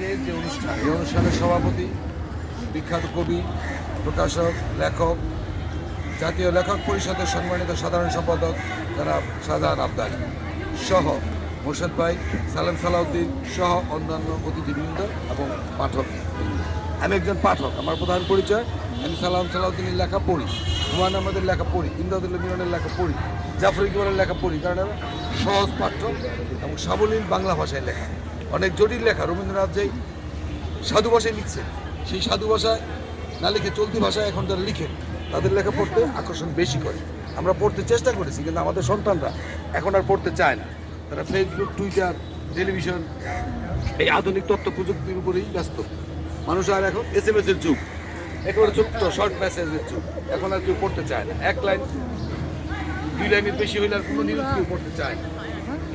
আজকে যে অনুষ্ঠান, এই অনুষ্ঠানের সভাপতি বিখ্যাত কবি, প্রকাশক, লেখক, জাতীয় লেখক পরিষদের সম্মানিত সাধারণ সম্পাদক যারা শাহজাহান আবদারি সহ মোর্শেদ ভাই, সালেম সালাউদ্দিন সহ অন্যান্য অতিথিবৃন্দ এবং পাঠক। আমি একজন পাঠক, আমার প্রধান পরিচয়, আমি সালাম সালাউদ্দিনের লেখা পড়ি, হুমায়ুন আহমেদের লেখা পড়ি ইন্দাদুল্লাহ মিলনের লেখা পড়ি, জাফর ইকবালের লেখা পড়ি, কারণ সহজ পাঠ্য এবং সাবলীল বাংলা ভাষায় লেখা। অনেক জটিল লেখা, রবীন্দ্রনাথ যেই সাধু ভাষায় লিখছে, সেই সাধু ভাষায় না লিখে চলতি ভাষায় এখন যারা লিখেন, তাদের লেখা পড়তে আকর্ষণ বেশি করে। আমরা পড়তে চেষ্টা করেছি, কিন্তু আমাদের সন্তানরা এখন আর পড়তে চায় না। তারা ফেসবুক টুইটার টেলিভিশন এই আধুনিক তথ্য প্রযুক্তির উপরেই ব্যস্ত। মানুষ আর এখন এস এম এর যুগ, একেবারে ছোট্ট শর্ট মেসেজের যুগ। এখন আর কেউ পড়তে চায় না। এক লাইন, দুই লাইনের বেশি হইলে আর কোনো নিউজ কেউ পড়তে চায় না।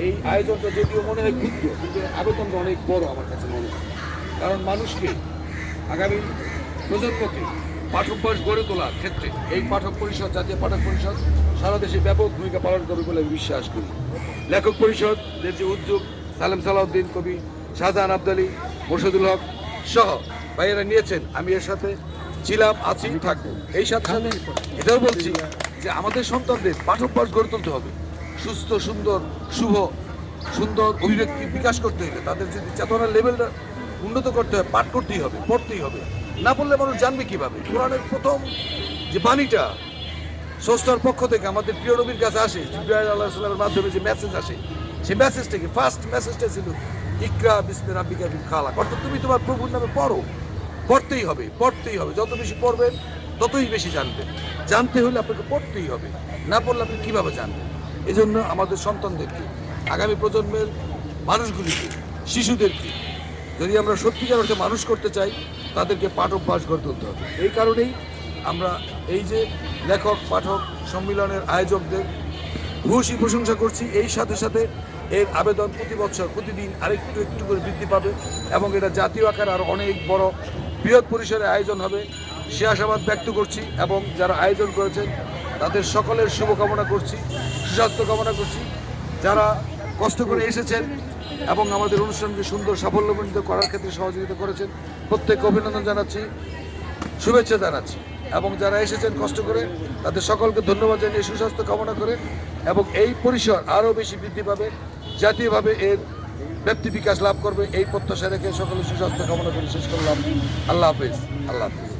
এই আয়োজনটা যদিও মনে হয় ক্ষুদ্র, কিন্তু আবেদনটা অনেক বড় আমার কাছে মনে হয়। কারণ মানুষকে আগামী প্রজন্মকে পাঠ্যাভ্যাস গড়ে তোলার ক্ষেত্রে এই পাঠক পরিষদ, জাতীয় পাঠক পরিষদ সারা দেশে ব্যাপক ভূমিকা পালন করবে বলে আমি বিশ্বাস করি। লেখক পরিষদের যে উদ্যোগ, সালেম সালাউদ্দিন কবি, শাহজাহান আবদালি, মোর্শেদুল হক সহ ভাইয়েরা নিয়েছেন। আমি এর সাথে ছিলাম, আছি, থাকব। এই সাথে সাথে এটাও বলছি যে আমাদের সন্তানদের পাঠ্যাভ্যাস গড়ে তুলতে হবে। সুস্থ, সুন্দর, শুভ, সুন্দর অভিব্যক্তি বিকাশ করতে হলে তাদের যদি চেতনার লেভেলটা উন্নত করতে হয়, পাঠ করতেই হবে, পড়তেই হবে। না পড়লে মানুষ জানবে কীভাবে? কোরআনের প্রথম যে বাণীটা স্রষ্টার পক্ষ থেকে আমাদের প্রিয় নবীর কাছে আসে, জিব্রাইল আল্লাহ সাল্লামের মাধ্যমে যে মেসেজ আসে, সেই মেসেজটাকে ফার্স্ট মেসেজটা ছিল, ইকরা বিসমি রাব্বিকা বিল খালাক। অর্থাৎ তুমি তোমার প্রভুর নামে পড়ো, পড়তেই হবে পড়তেই হবে। যত বেশি পড়বেন, ততই বেশি জানবেন। জানতে হলে আপনাকে পড়তেই হবে। না পড়লে আপনি কীভাবে জানবেন? এই জন্য আমাদের সন্তানদেরকে, আগামী প্রজন্মের মানুষগুলিকে, শিশুদেরকে, যদি আমরা সত্যিকার অর্থে মানুষ করতে চাই, তাদেরকে পাঠ অভ্যাস গড়ে তুলতে হবে। এই কারণেই আমরা এই যে লেখক, পাঠক সম্মিলনের আয়োজকদের ভূয়সী প্রশংসা করছি। এই সাথে সাথে এর আবেদন প্রতি বছর, প্রতিদিন আরেকটু একটু করে বৃদ্ধি পাবে এবং এটা জাতীয় আকার আরও অনেক বড় বৃহৎ পরিসরে আয়োজন হবে। সে আশাবাদ ব্যক্ত করছি এবং যারা আয়োজন করেছেন তাদের সকলের শুভকামনা করছি, সুস্বাস্থ্য কামনা করছি। যারা কষ্ট করে এসেছেন এবং আমাদের অনুষ্ঠানকে সুন্দর সাফল্যমণ্ডিত করার ক্ষেত্রে সহযোগিতা করেছেন, প্রত্যেককে অভিনন্দন জানাচ্ছি, শুভেচ্ছা জানাচ্ছি। এবং যারা এসেছেন কষ্ট করে, তাদের সকলকে ধন্যবাদ জানিয়ে সুস্বাস্থ্য কামনা করে এবং এই পরিসর আরও বেশি বৃদ্ধি পাবে, জাতীয়ভাবে এর ব্যক্তি বিকাশ লাভ করবে, এই প্রত্যাশা রেখে সকলে সুস্বাস্থ্য কামনা করে শেষ করলাম। আল্লাহ হাফিজ আল্লাহ হাফিজ।